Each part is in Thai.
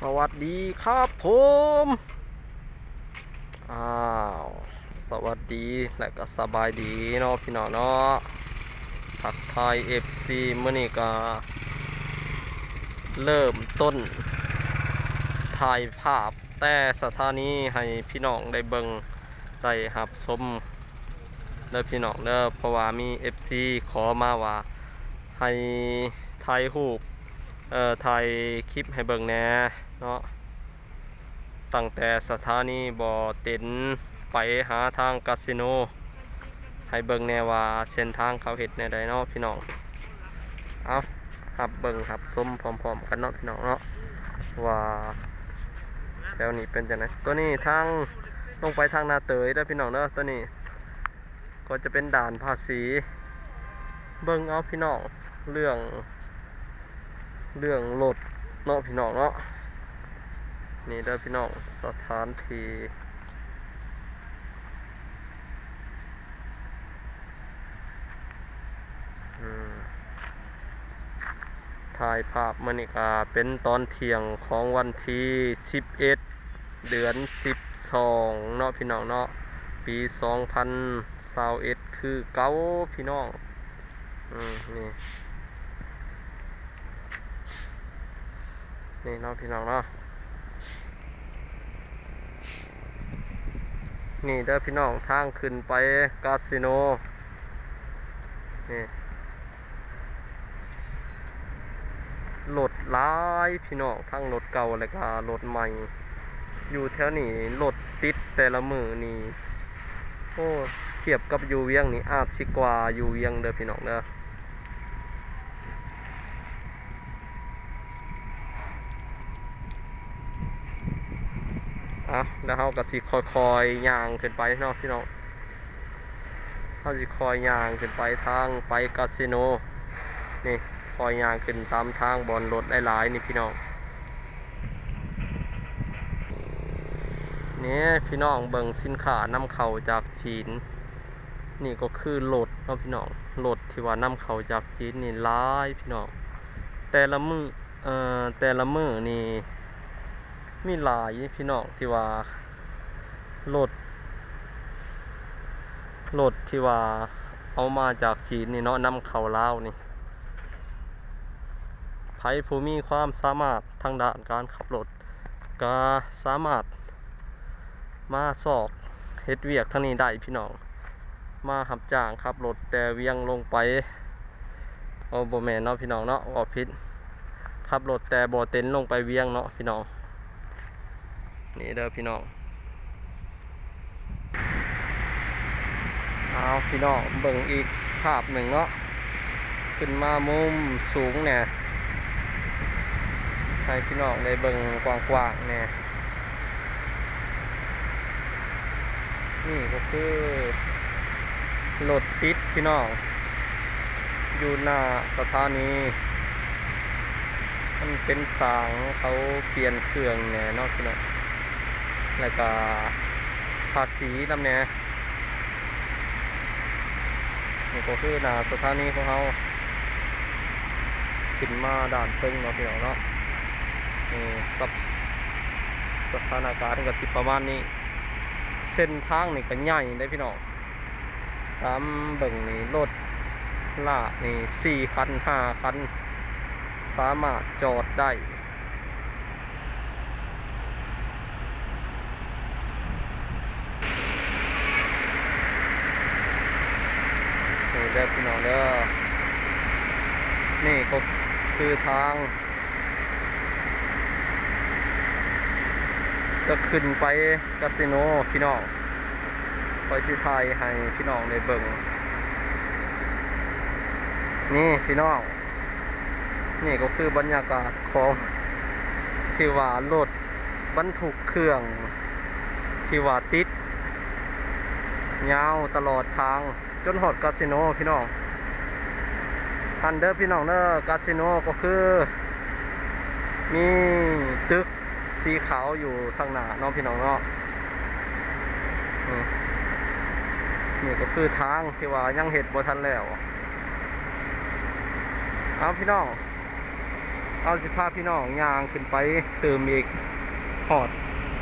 สวัสดีครับผมอ้าวสวัสดีและก็สบายดีเนาะพี่น้องเนาะทักทายเอฟซีมื่อนี้ก็เริ่มต้นถ่ายภาพแต่สถานีให้พี่น้องได้เบิงได้หับสมเด้อพี่น้องเด้อเพราะว่ามี FC ขอมาว่าให้ถ่ายรูป เอ่อถ่ายคลิปให้เบิ่งแน่เนาะตั้งแต่สถานีบ่อเต็นไปหาทางคาสิโน ให้เบิ่งแน่ว่าเส้นทางเขาเฮ็ดแนวใดเนาะพี่น้องเอาหับเบิ่งหับชมพร้อมๆกันเนาะพี่น้องเนาะว่าแถวนี้เป็นจังไดตัวนี้ทางลงไปทางนาเตยเด้พี่น้องเด้อตัวนี้ ก็จะเป็นด่านภาษี เบิ่งเอาพี่น้องเรื่อง เรื่องรถเนาะพี่น้องเนาะนี่เด้พี่น้องสถานที่ถ่ายภาพมันอีกอ่าเป็นตอนเที่ยงของวันที่ 11 เดือน 12 เนาะพี่น้องเนาะปี 2021คือเก้าพี่น้อง อืม นี่ นี่เนาะพี่น้องเนาะนี่เด้อพี่น้องทางขึ้นไปคาสิโนนี่รถหลายพี่น้องทั้งรถเก่าและก็รถใหม่ อยู่แถวนี้รถติดแต่ละมือนี่โอ้เทียบกับอยู่เวียงนี่อาจสิกว่าอยู่เวียงเด้อพี่น้องเด้อ อะแล้วเราก็สิคอยคอยยางขึ้นไปเนาะพี่น้องเราสิคอยยางขึ้นไปทางไปคาสิโนนี่คอยยางขึ้นตามทางบอลรถหลายๆนี่พี่น้องนี่พี่น้องเบิ่งสินค้านำเข้าจากจีน นี่ก็คือรถเนาะพี่น้องรถที่ว่านำเข้าจากจีนนี่หลายพี่น้องแต่ละมือเอ่อแต่ละมือนี่ มีหลายพี่น้องที่ว่ารถรถที่ว่าเอามาจากจีนนี่เนาะนำเข้าลาวนี่ไผผู้มีความสามารถทางด้านการขับรถก็สามารถมาสอบเฮ็ดเวียกทางนี้ได้พี่น้อง มาหับจ้างขับรถแต่เวียงลงไปโอ้บ่แม่นเนาะพี่น้องเนาะว่าผิดขับรถแต่บ่เต็นลงไปเวียงเนาะพี่น้อง นี่เด้อพี่น้องเอาพี่น้องเบิ่งอีกภาพหนึ่งเนาะขึ้นมามุมสูงเนี่ยให้พี่น้องได้เบิ่งกว้างๆเนี่ยนี่ก็คือรถติดพี่น้อง อยู่หน้าสถานีมันเป็นสางเขาเปลี่ยนเครื่องเนี่ยนอกพี่น้อง แล้วก็ภาษีนำแหน่นี่ก็คือหนาสถานีของเขาขึ้นมาด่านเพิ่งเนาะพี่น้องเนาะนี่สภสถานการณ์ก็สิประมาณนี้ เส้นทางนี่ก็ใหญ่ได้พี่น้องตามเบิ่งนี่รถลานี่สี่คันห้าคัน สามารถจอดได้ นี่ เด้อพี่น้องเด้อนี่ก็คือทาง จะขึ้นไปคาสิโนพี่น้องคอยชื่ไทยให้พี่น้องได้เบิงนี่พี่น้อง นี่ก็คือบรรยากาศของที่ว่ารถบรรทุกเครื่องที่ว่าติดยาวตลอดทาง จนหอดคาสิโนพี่น้องทันเดอร์พี่น้องเด้อคาสิโนก็คือ มีตึกสีขาวอยู่ทางหน้าน้องพี่น้องเนาะนี่ก็คือทางที่ว่ายังเห็ดบ่ทันแล้วเอาพี่น้อง เอาสิพาพี่น้องยางขึ้นไปเติมอีกหอด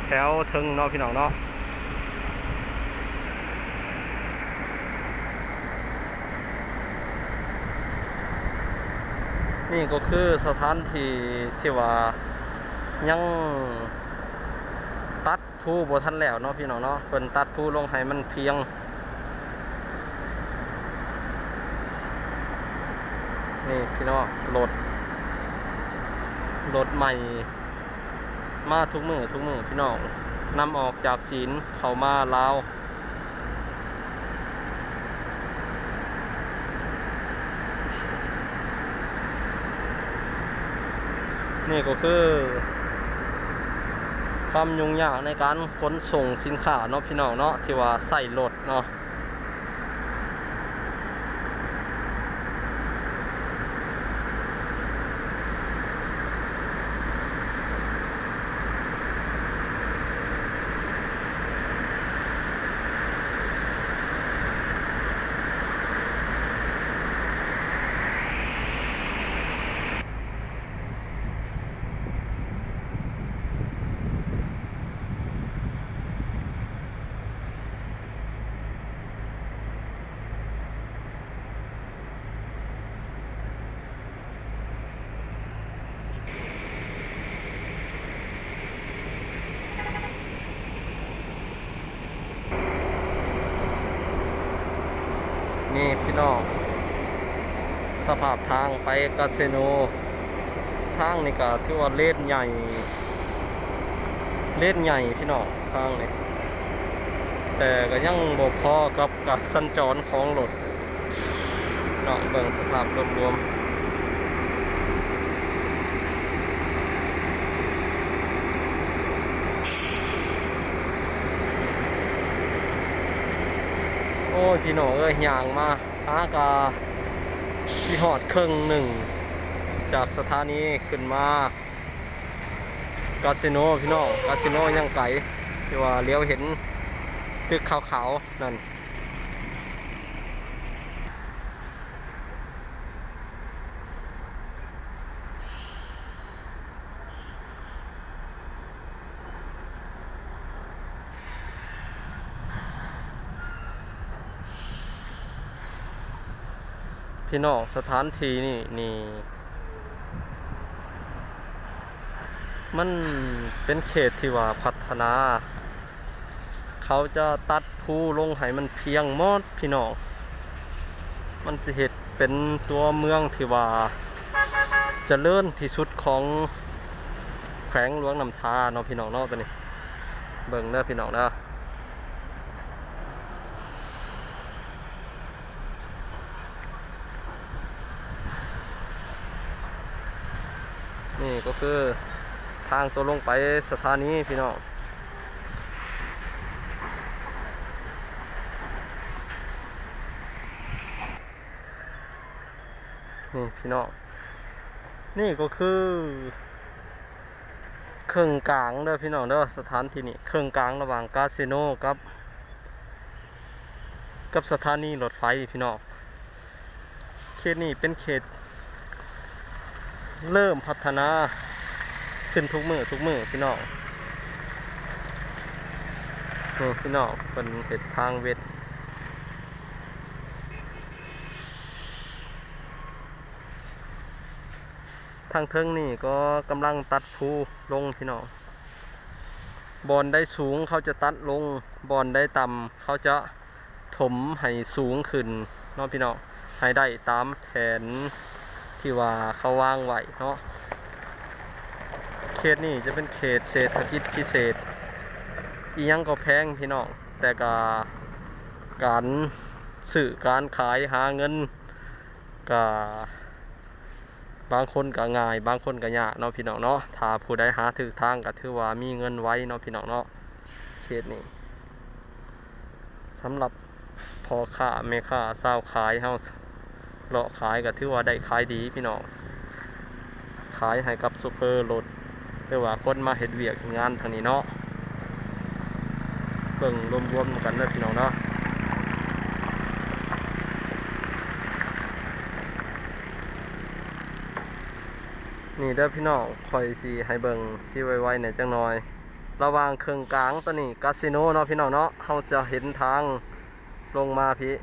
แถวเทิงเนาะพี่น้องเนาะ นี่ก็คือสถานที่ที่ว่ายังตัดผู้บทันแล้วเนาะพี่น้องเนาะเพิ่นตัดผู้ลงให้มันเพียง นี่พี่น้องรถรถใหม่ มาทุกมือทุกมือพี่น้องนำออกจากจีนเข้ามาลาว นี่ก็คือ ความยุ่งยากในการขนส่งสินค้าเนาะพี่น้องเนาะที่ว่าใส่รถเนาะ นี่พี่น้องสภาพทางไปกาเซโน ทางนี่ก็ที่ว่าเล่นใหญ่ เล่นใหญ่พี่น้องทางนี่แต่ก็ยังบ่พอกับการสัญจรของรถน้องเบิ่งสภาพรวมๆ ยพี่น้องเอ้ยย่างมาหากาสิหอดครึ่งหนึ่ง จากสถานีขึ้นมา คาสิโนพี่น้อง คาสิโนยังไกลที่ว่าเลี้ยวเห็นตึกขาวๆนั่น พี่น้องสถานที่นี่นี่มันเป็นเขตที่ว่าพัฒนา เขาจะตัดผู้ลงให้มันเพียงหมดพี่น้องมันสิเหตุเป็นตัวเมืองที่ว่าจะเลื่อนที่สุดของแขวงหลวงนำทาเนาะพี่น้องเนาะตัวนี้ เบิ่งเด้อพี่น้องเด้อ นี่ก็คือทางตัวลงไปสถานีพี่น้องนี่พี่น้องนี่ก็คือเครื่องกลางเด้อพี่น้องเด้อสถานที่นี่เครื่องกลางระหว่างคาสิโนกับ กับสถานีรถไฟพี่น้องเขตนี้เป็นเขต เริ่มพัฒนาขึ้นทุกมือทุกมือพี่น้องนี่พี่น้องเป็นเห็ดทางเวททางเทิงนี่ก็กำลังตัดภูลงพี่น้องบอนได้สูงเขาจะตัดลงบอนได้ต่ำเขาจะถมให้สูงขึ้นเนาะพี่น้องให้ได้ตามแผน ที่ว่าเขาวางไว้เนาะเขตนี่จะเป็นเขตเศรษฐกิจพิเศษ อียังก็แพงพี่น้องแต่ก็การสื่อการขายหาเงินก็บางคนก็ง่าย บางคนก็ยากเนาะพี่น้องเนาะถ้าผู้ใดหาถือทางก็ถือว่ามีเงินไว้เนาะพี่น้องเนาะเขตนี้สำหรับพอค้าแม่ค้าเศร้าวขายเฮา เลาะขายก็ถือว่าได้ขายดีพี่น้องขายให้กับซูเปอร์รถหรือว่าคนมาเห็ดเวียกงานทางนี้เนาะเบิ่งรวมๆกันเด้อพี่น้องเนาะนี่เด้อพี่น้องคอยสิให้เบิ่งสิไวๆหน่อยจังหน่อย ระหว่างเครื่องกลางตัวนี้คาสิโนเนาะพี่น้องเนาะเฮาจะเห็นทางลงมาพี่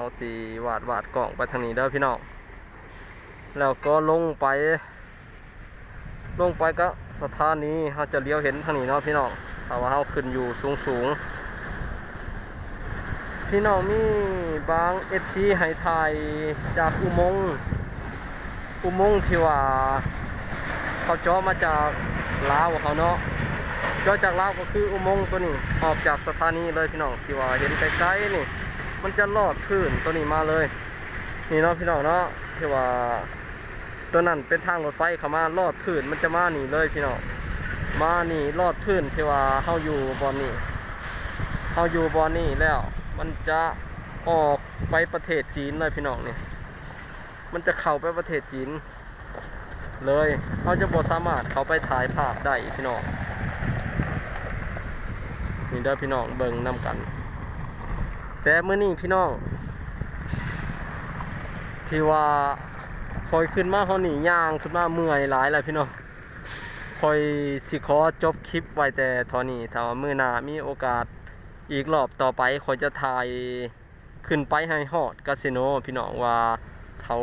เฮาสิวาดวาดกล่องไปทางนี้เด้อพี่น้องแล้วก็ลงไป ลงไปก็สถานีเฮาจะเลี้ยวเห็นทางนี้เนาะพี่น้องถ้าว่าเฮาขึ้นอยู่สูงสูงพี่น้องมีบาง FC ให้ถ่ายจากอุโมงค์อุโมงค์ที่ว่าเขาเจาะมาจากลาวเขาเนาะเจาะจากลาวก็คืออุโมงค์ตัวนี้ออกจากสถานีเลยพี่น้องที่ว่าเห็นไกลๆนี่ มันจะลอดพื้นตัวนี้มาเลย นี่เนาะพี่น้องเนาะที่ว่าตัวนั้นเป็นทางรถไฟเข้ามาลอดพื้นมันจะมาหนีเลยพี่น้องมาหนีลอดพื้นที่ว่าเฮาอยู่บอนนี้เฮาอยู่บอนนี้แล้ว มันจะออกไปประเทศจีนเลยพี่น้องเนี่ยมันจะเข้าไปประเทศจีน เลยเขาจะบ่สามารถเข้าไปถ่ายภาพได้พี่น้องนี่เด้อพี่น้องเบิ่งนํกัน แต่มื้อนี้พี่น้อง ที่ว่าคอยขึ้นมาเขาหนีย่างขึ้นมาเมื่อยหลายแล้วพี่น้องคอยสิขอจบคลิปไว้แต่ทอนี้ถ้าว่ามื้อหนามีโอกาสอีกรอบต่อไปคอยจะถ่ายขึ้นไปให้ฮอดคาสิโนพี่น้องว่าเขา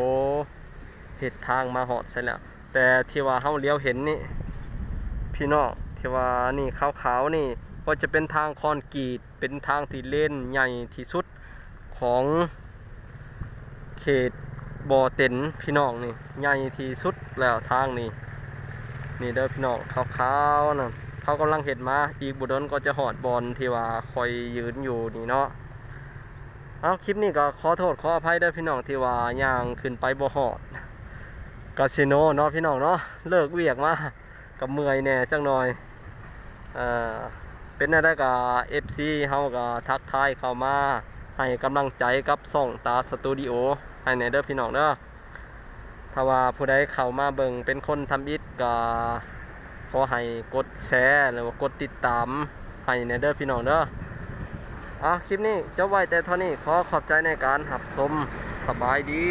เห็ดทางมาฮอดใช่แล้ว แต่ที่ว่าเฮาเลี้ยวเห็นนี่ พี่น้องที่ว่านี่ขาวๆนี่ ก็จะเป็นทางคอนกรีตเป็นทางที่เล่นใหญ่ที่สุดของเขตบ่อเต็นพี่น้องนี่ใหญ่ที่สุดแล้วทางนี้นี่เด้อพี่น้องขาวๆนะเขากำลังเห็นมาอีกบุดนก็จะหอดบอลที่ว่าคอยยืนอยู่นี่เนาะเอาคลิปนี้ก็ขอโทษขออภัยเด้อพี่น้องที่ว่าย่างขึ้นไปบ่หอดคาสิโนเนาะพี่น้องเนาะเลิกเวียกมากับเมื่อยแน่จังหน่อยอ่อ เป็นอะไรกับ FC เฮาก็ทักทายเข้ามา ให้กำลังใจกับส่องตาสตูดิโอให้ในเด้อพี่น้องเด้อถ้าว่าผู้ใดเข้ามาเบิ่งเป็นคนทำอิฐก็ขอให้กดแชร์หรือว่ากดติดตามให้ในเด้อพี่น้องเด้ออะคลิปนี้จบไว้แต่เท่านี้ขอขอบใจในการหับชมสบายดี